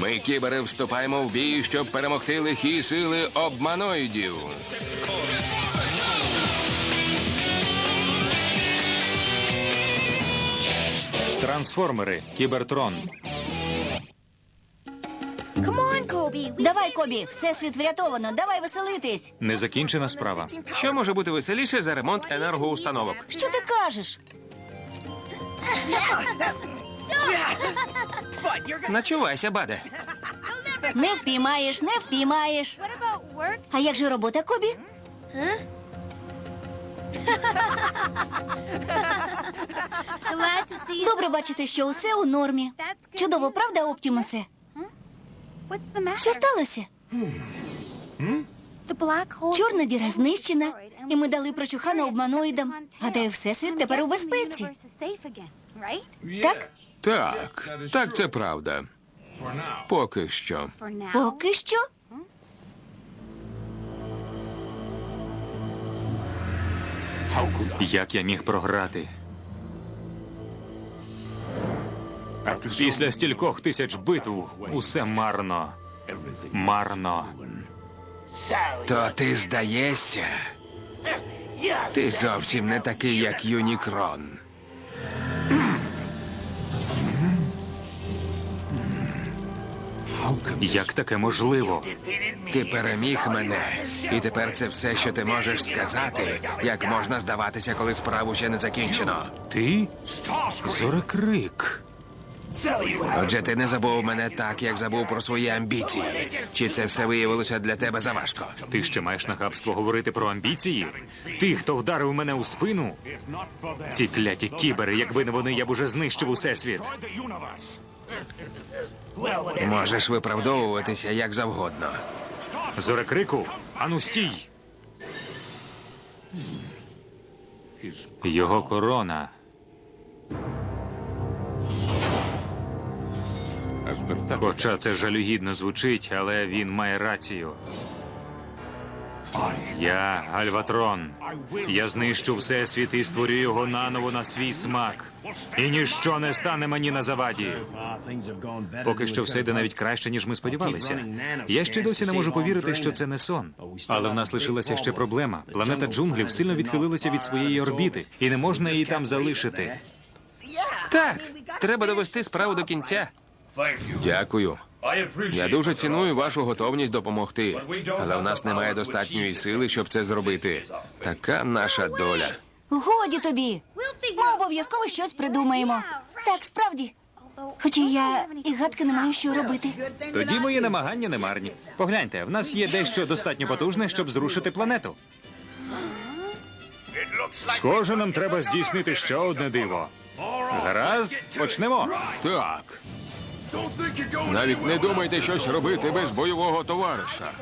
Ми, кібери, вступаємо в бій, щоб перемогти лихі сили обманоїдів. Трансформери, Кібертрон. Давай, Кобі, всесвіт врятовано. Давай веселитись. Незакінчена справа. Що може бути веселіше за ремонт енергоустановок? Що ти кажеш? Начувайся, баде. Не впіймаєш, не впіймаєш. А як же робота, Кобі? Добре бачити, що усе у нормі. Чудово, правда, Оптімусе? What's the matter? Що сталося? The black hole. Чорна діра знищена, і ми дали прочухана обманоїдам. Гадаю, всесвіт тепер у безпеці. Universe is safe again, right? Так? Так, так, це правда. Поки що. Поки що. Як я міг програти? Після стількох тисяч битв усе марно. Марно. То ти здаєшся? Ти зовсім не такий, як Юнікрон. Як таке можливо? Ти переміг мене, і тепер це все, що ти можеш сказати, як можна здаватися, коли справу ще не закінчено. Ти? Зорекрик. Отже, ти не забув мене так, як забув про свої амбіції. Чи це все виявилося для тебе заважко? Ти ще маєш нахабство говорити про амбіції? Ти, хто вдарив мене у спину? Ці кляті кібери, якби не вони, я б уже знищив усесвіт. Можеш виправдовуватися як завгодно. Зорекрику, ану стій. Його корона. Хоча це жалюгідно звучить, але він має рацію. Я Гальватрон. Я знищу всесвіт і створю його наново на свій смак. І ніщо не стане мені на заваді. Поки що все йде навіть краще, ніж ми сподівалися. Я ще досі не можу повірити, що це не сон. Але в нас лишилася ще проблема. Планета джунглів сильно відхилилася від своєї орбіти, і не можна її там залишити. Так, треба довести справу до кінця. Дякую. Я дуже ціную вашу готовність допомогти, але в нас немає достатньої сили, щоб це зробити. Така наша доля. Годі тобі. Ми обов'язково щось придумаємо. Так, справді. Хоча я і гадки не маю, що робити. Тоді мої намагання не марні. Погляньте, в нас є дещо достатньо потужне, щоб зрушити планету. Схоже, нам треба здійснити ще одне диво. Гаразд, почнемо. Так. Навіть не думайте щось робити без бойового товариша.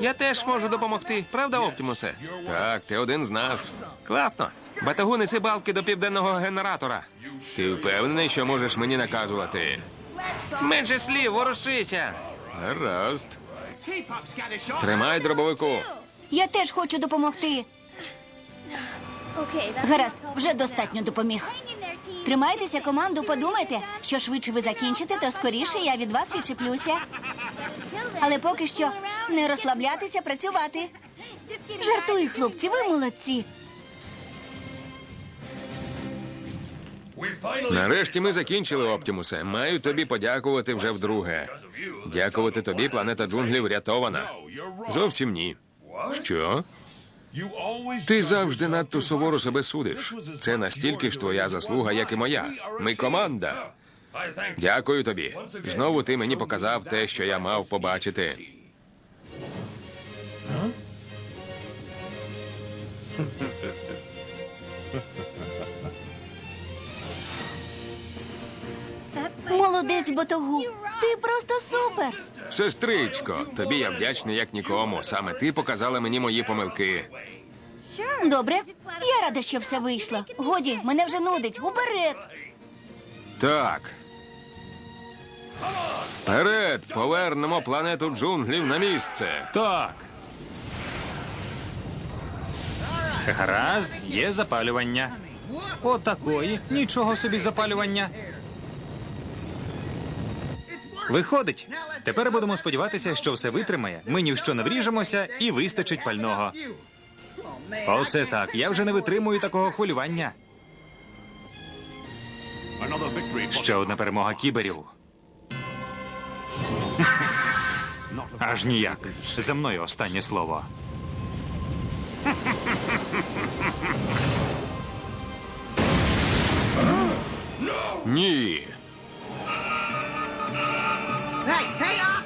Я теж можу допомогти, правда, Оптімусе? Так, ти один з нас. Класно. Батагу неси балки до південного генератора. Ти впевнений, що можеш мені наказувати? Менше слів, ворушися. Гаразд. Тримай дробовику. Я теж хочу допомогти. Гаразд, вже достатньо допоміг. Тримайтеся, команду, подумайте. Що швидше ви закінчите, то скоріше я від вас відчеплюся. Але поки що не розслаблятися, працювати. Жартую, хлопці, ви молодці. Нарешті ми закінчили, Оптімусе. Маю тобі подякувати вже вдруге. Дякувати тобі, планета джунглів врятована. Зовсім ні. Що? Ти завжди надто суворо себе судиш. Це настільки ж твоя заслуга, як і моя. Ми команда. Дякую тобі. Знову ти мені показав те, що я мав побачити. Молодець, Батогу. Ти просто супер. Сестричко, тобі я вдячний як нікому. Саме ти показала мені мої помилки. Добре. Я рада, що все вийшло. Годі, мене вже нудить. Уперед. Так. Вперед! Повернемо планету джунглів на місце. Так. Гаразд, є запалювання. Отакої. Нічого собі запалювання. Виходить. Тепер будемо сподіватися, що все витримає. Ми ні в що не вріжемося і вистачить пального. Оце так. Я вже не витримую такого хвилювання. Ще одна перемога кіберів. Аж ніяк. За мною останнє слово. Ні.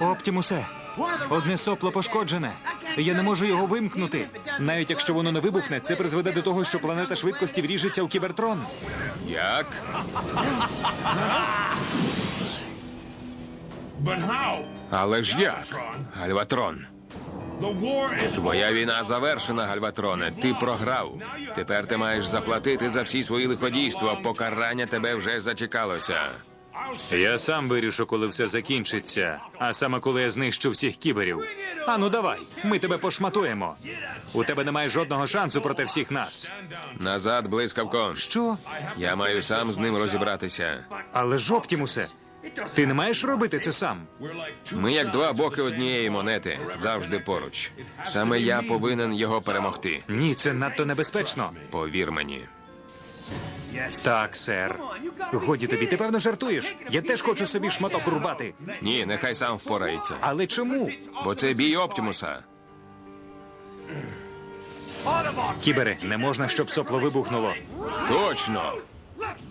Оптімусе, одне сопло пошкоджене. Я не можу його вимкнути. Навіть якщо воно не вибухне, це призведе до того, що планета швидкості вріжеться у кібертрон. Як? Але ж як? Гальватрон. Твоя війна завершена, Гальватроне. Ти програв. Тепер ти маєш заплатити за всі свої лиходійства. Покарання тебе вже зачекалося. Я сам вирішу, коли все закінчиться. А саме коли я знищу всіх кіберів. Ану, давай, ми тебе пошматуємо. У тебе немає жодного шансу проти всіх нас. Назад, блискавко. Що? Я маю сам з ним розібратися. Але ж Оптімусе, ти не маєш робити це сам. Ми як два боки однієї монети, завжди поруч. Саме я повинен його перемогти. Ні, це надто небезпечно. Повір мені. Так, сер. Годі тобі, ти певно жартуєш. Я теж хочу собі шматок рубати. Ні, нехай сам впорається. Але чому? Бо це бій Оптимуса. Кібери, не можна, щоб сопло вибухнуло. Точно.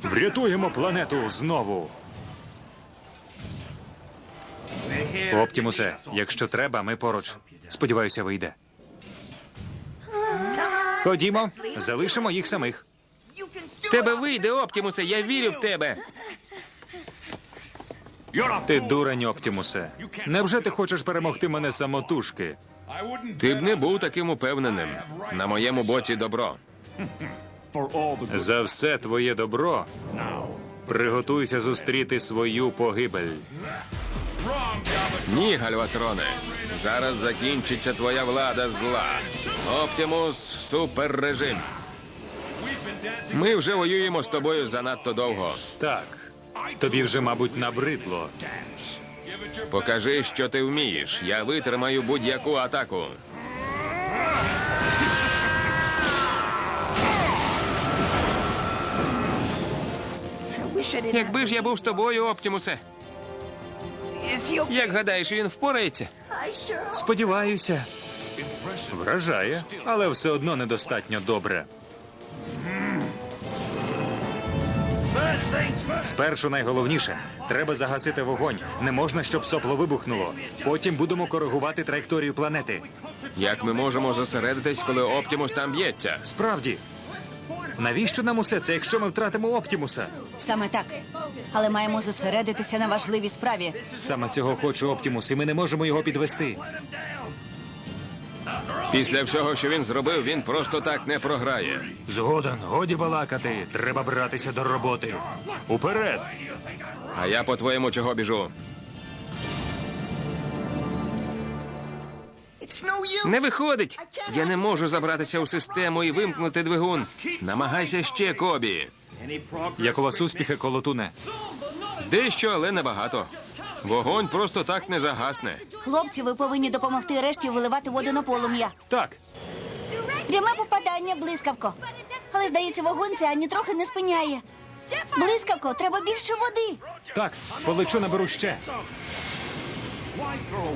Врятуємо планету знову. Оптімусе, якщо треба, ми поруч. Сподіваюся, вийде. Ходімо, залишимо їх самих. Тебе вийде, Оптимусе, я вірю в тебе. Ти дурень, Оптімусе. Невже ти хочеш перемогти мене самотужки? Ти б не був таким упевненим. На моєму боці добро. За все твоє добро приготуйся зустріти свою погибель. Ні, Гальватроне. Зараз закінчиться твоя влада зла. Оптимус суперрежим. Ми вже воюємо з тобою занадто довго. Так, тобі вже, мабуть, набридло. Покажи, що ти вмієш. Я витримаю будь-яку атаку. Якби ж я був з тобою, Оптимусе. Як гадаєш, він впорається? Сподіваюся. Вражає, але все одно недостатньо добре. Спершу найголовніше треба загасити вогонь. Не можна, щоб сопло вибухнуло. Потім будемо коригувати траєкторію планети. Як ми можемо зосередитись, коли Оптимус там б'ється? Справді. Навіщо нам усе це, якщо ми втратимо Оптімуса? Саме так. Але маємо зосередитися на важливій справі. Саме цього хоче Оптімус, і ми не можемо його підвести. Після всього, що він зробив, він просто так не програє. Згоден, годі балакати. Треба братися до роботи. Уперед! А я по-твоєму чого біжу? Не виходить. Я не можу забратися у систему і вимкнути двигун. Намагайся ще, Кобі. Як у вас успіхи, колотуне? Дещо, але небагато. Вогонь просто так не загасне. Хлопці, ви повинні допомогти решті виливати воду на полум'я. Так, Пряме попадання, блискавко. Але здається, вогонь це ані трохи не спиняє. Блискавко, треба більше води. так, полечу наберу ще.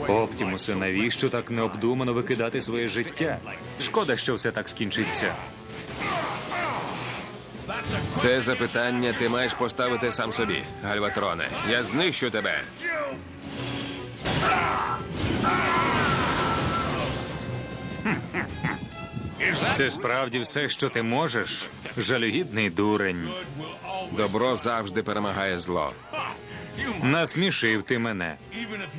Оптімусе, навіщо так необдумано викидати своє життя? Шкода, що все так скінчиться. Це запитання ти маєш поставити сам собі, Гальватроне. Я знищу тебе. Це справді все, що ти можеш? Жалюгідний дурень. Добро завжди перемагає зло. Насмішив ти мене.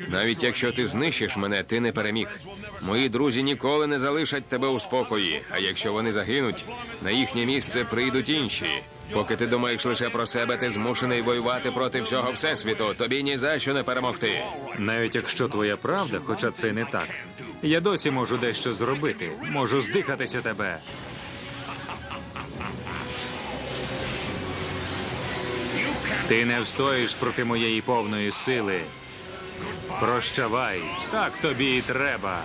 Навіть якщо ти знищиш мене, ти не переміг. Мої друзі ніколи не залишать тебе у спокої. А якщо вони загинуть, на їхнє місце прийдуть інші. Поки ти думаєш лише про себе, ти змушений воювати проти всього всесвіту. Тобі ні за що не перемогти. Навіть якщо твоя правда, хоча це не так. Я досі можу дещо зробити. Можу здихатися тебе. Ти не встоїш проти моєї повної сили. Прощавай, так тобі і треба.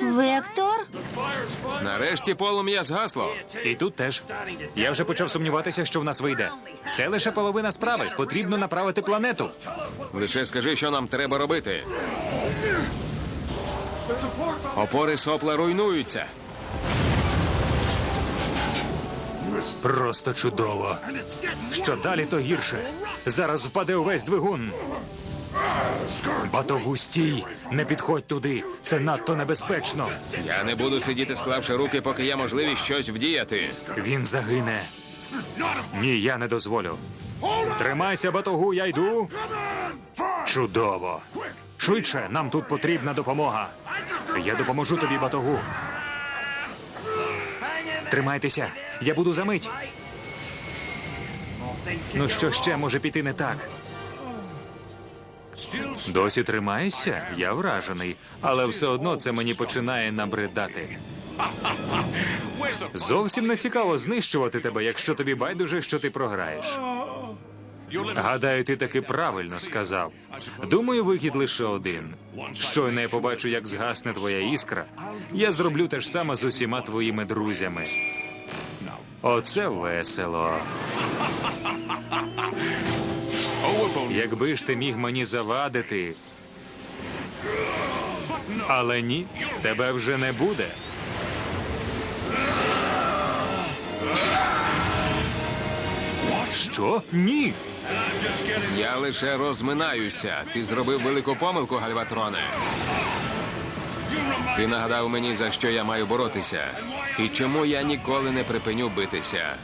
Вектор? Нарешті полум'я згасло. І тут теж. Я вже почав сумніватися, що в нас вийде. Це лише половина справи. Потрібно направити планету. Лише скажи, що нам треба робити. Опори сопла руйнуються. Просто чудово. Що далі, то гірше. Зараз впаде увесь двигун. Батогу стій, не підходь туди. Це надто небезпечно. Я не буду сидіти, склавши руки, поки є можливість щось вдіяти. Він загине. Ні, я не дозволю. Тримайся, батогу, я йду. Чудово. Швидше, нам тут потрібна допомога. Я допоможу тобі, батогу. Тримайтеся, я буду за мить. Ну що ще може піти не так? Досі тримаєшся? Я вражений, але все одно це мені починає набридати. Зовсім не цікаво знищувати тебе, якщо тобі байдуже, що ти програєш. Гадаю, ти таки правильно сказав. Думаю, вихід лише один. Щойно я побачу, як згасне твоя іскра. Я зроблю те ж саме з усіма твоїми друзями. Оце весело. Якби ж ти міг мені завадити. Але ні, тебе вже не буде. Що? Ні. Я лише розминаюся. Ти зробив велику помилку, Гальватроне. Ти нагадав мені, за що я маю боротися, і чому я ніколи не припиню битися.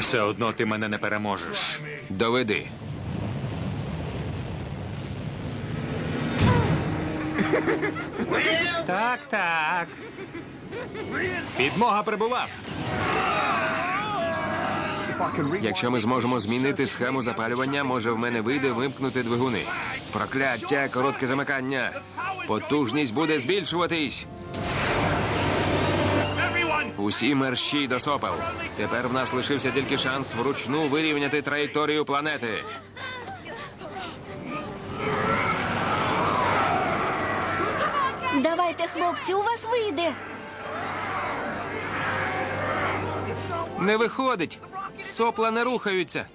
Все одно ти мене не переможеш. Доведи. Так, так. Підмога прибула. Якщо ми зможемо змінити схему запалювання, може в мене вийде вимкнути двигуни. Прокляття, коротке замикання. Потужність буде збільшуватись. Усі мерщій до сопел. Тепер в нас лишився тільки шанс вручну вирівняти траєкторію планети. Давайте, хлопці, у вас вийде. Не виходить. Сопла не рухаються.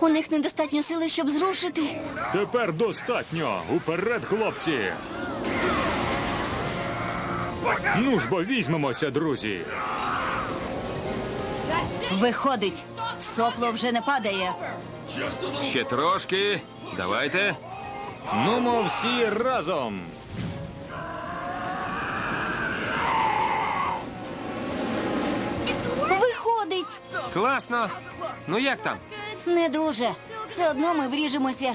У них недостатньо сили, щоб зрушити. Тепер достатньо. Уперед, хлопці. Ну ж бо візьмемося, друзі. Виходить, сопло вже не падає. Ще трошки. Давайте. Нумо всі разом. Виходить. Класно. Ну як там? Не дуже. Все одно ми вріжемося.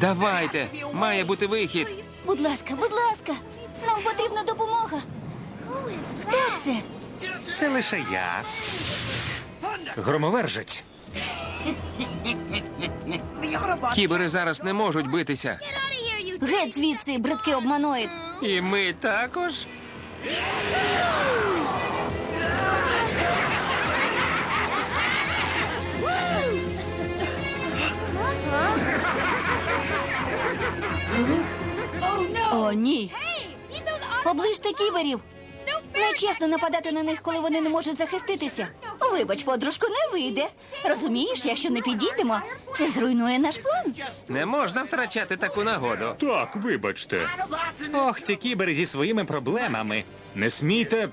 Давайте. Має бути вихід. Будь ласка, будь ласка. Нам потрібна допомога. Хто це? Це лише я. Громовержець. Кібери зараз не можуть битися. Геть звідси, бридкий обманоїд. І ми також. О, ні. Оближте кіберів. Нечесно нападати на них, коли вони не можуть захиститися. Вибач, подружку, не вийде. Розумієш, якщо не підійдемо, це зруйнує наш план. Не можна втрачати таку нагоду. Так, вибачте. Ох, ці кібери зі своїми проблемами. Не смійте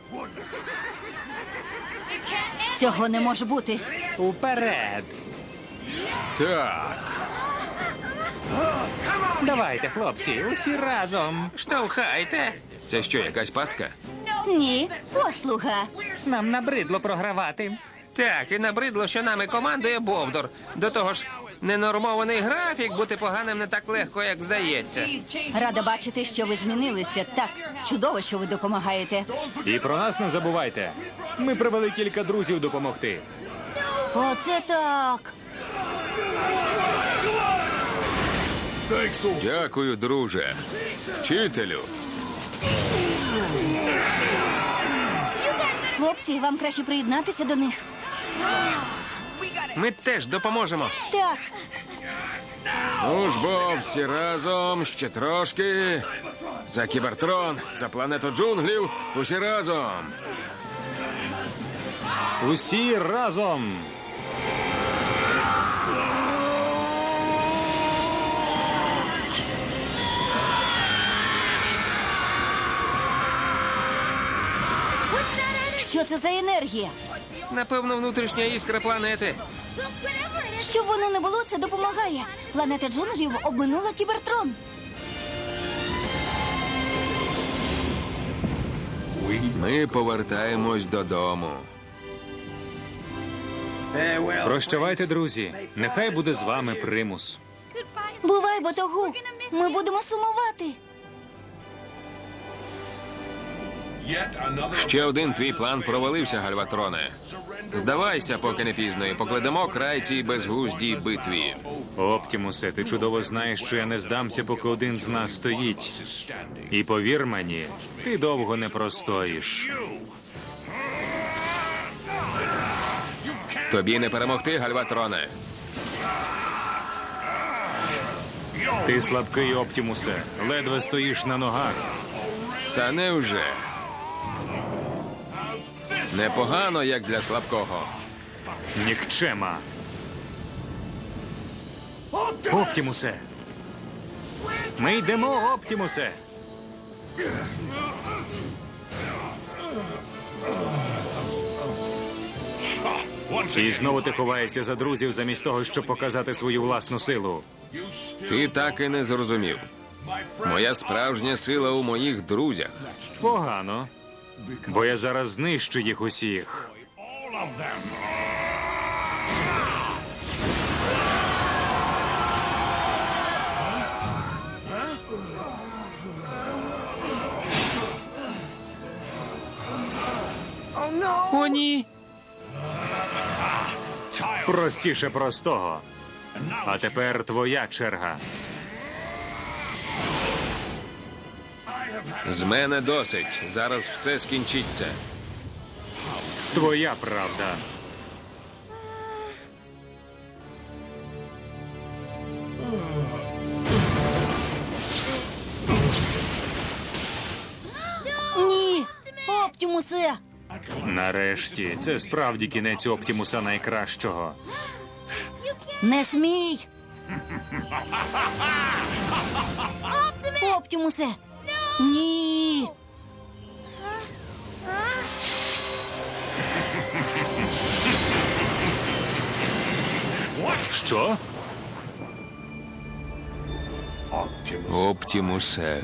Цього не може бути. уперед. Так, Давайте, хлопці, усі разом. штовхайте. Це що, якась пастка? Ні, послуга. Нам набридло програвати. Так, і набридло, що нами командує Бовдор. До того ж, ненормований графік бути поганим не так легко, як здається. Рада бачити, що ви змінилися. Так, чудово, що ви допомагаєте. І про нас не забувайте. Ми привели кілька друзів допомогти. Оце так. Дякую, друже. Вчителю. Хлопці, вам краще приєднатися до них. Ми теж допоможемо. Так, Ну ж бо, всі разом, ще трошки. За кібертрон, за планету джунглів, усі разом. Усі разом. Що це за енергія? Напевно, внутрішня іскра планети. Щоб воно не було, це допомагає. Планета джунглів обминула кібертрон. Ми повертаємось додому. Прощавайте, друзі. Нехай буде з вами примус. Бувай, Ботогу. Ми будемо сумувати. Ще один твій план провалився, Гальватроне. Здавайся, поки не пізно, і покладемо край цій безглуздій битві. Оптімусе, ти чудово знаєш, що я не здамся, поки один з нас стоїть. І повір мені, ти довго не простоїш. Тобі не перемогти, Гальватроне. Ти слабкий, Оптімусе, ледве стоїш на ногах. Та невже? Непогано, як для слабкого. Нікчема. Оптімусе. Ми йдемо, Оптімусе. І знову ти ховаєшся за друзів замість того, щоб показати свою власну силу. Ти так і не зрозумів. Моя справжня сила у моїх друзях. Погано. Бо я зараз знищу їх усіх. О, ні. Простіше простого. А тепер твоя черга. З мене досить. Зараз все скінчиться. Твоя правда. Ні. Оптімусе. Нарешті, це справді кінець Оптімуса найкращого. Не смій. Оптімусе. Ні. Що? Оптімусе.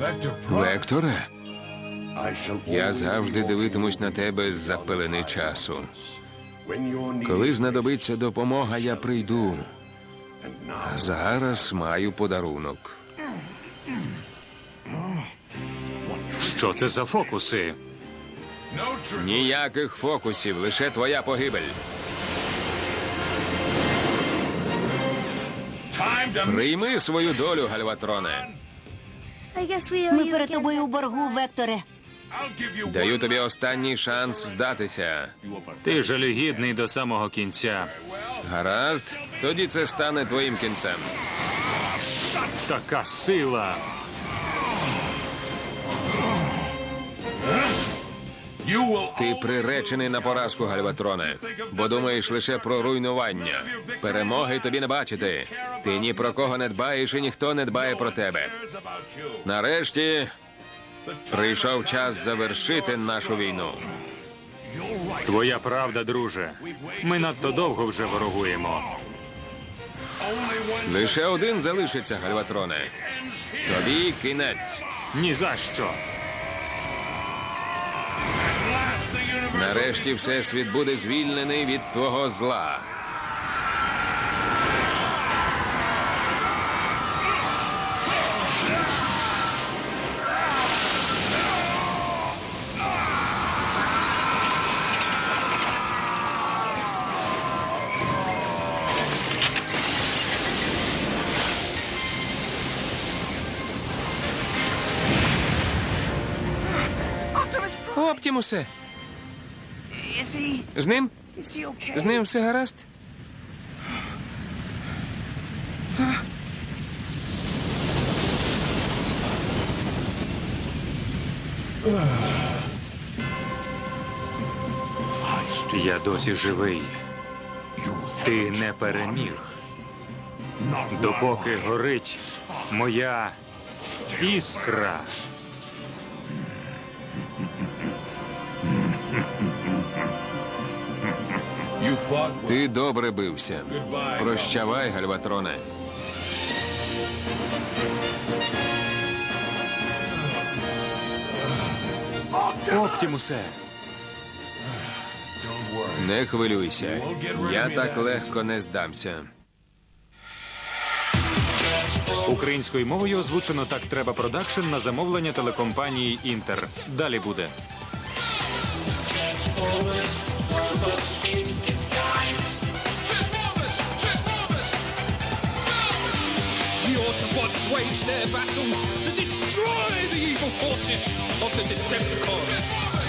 vector Векторе, я завжди дивитимусь на тебе з-за пелени часу. Коли знадобиться допомога, я прийду. Зараз маю подарунок. Що це за фокуси? Ніяких фокусів, лише твоя погибель. Прийми свою долю, Гальватроне. Ми перед тобою у боргу, Векторе. Даю тобі останній шанс здатися. Ти жалюгідний до самого кінця. Гаразд, тоді це стане твоїм кінцем. Така сила. Ти приречений на поразку, Гальватроне, бо думаєш лише про руйнування. Перемоги тобі не бачити. Ти ні про кого не дбаєш, і ніхто не дбає про тебе. Нарешті прийшов час завершити нашу війну. Твоя правда, друже. Ми надто довго вже ворогуємо. Лише один залишиться, Гальватроне. Тобі кінець. Ні за що. Нарешті всесвіт буде звільнений від твого зла. Оптімусе, Is з ним? З ним все гаразд? Я досі живий. Ти не переміг. Допоки горить моя іскра. Ти добре бився. Прощавай, Гальватроне. Оптімусе. Не хвилюйся. Я так легко не здамся. Українською мовою озвучено так треба продакшн на замовлення телекомпанії Інтер. Далі буде. Autobots wage their battle to destroy the evil forces of the Decepticons.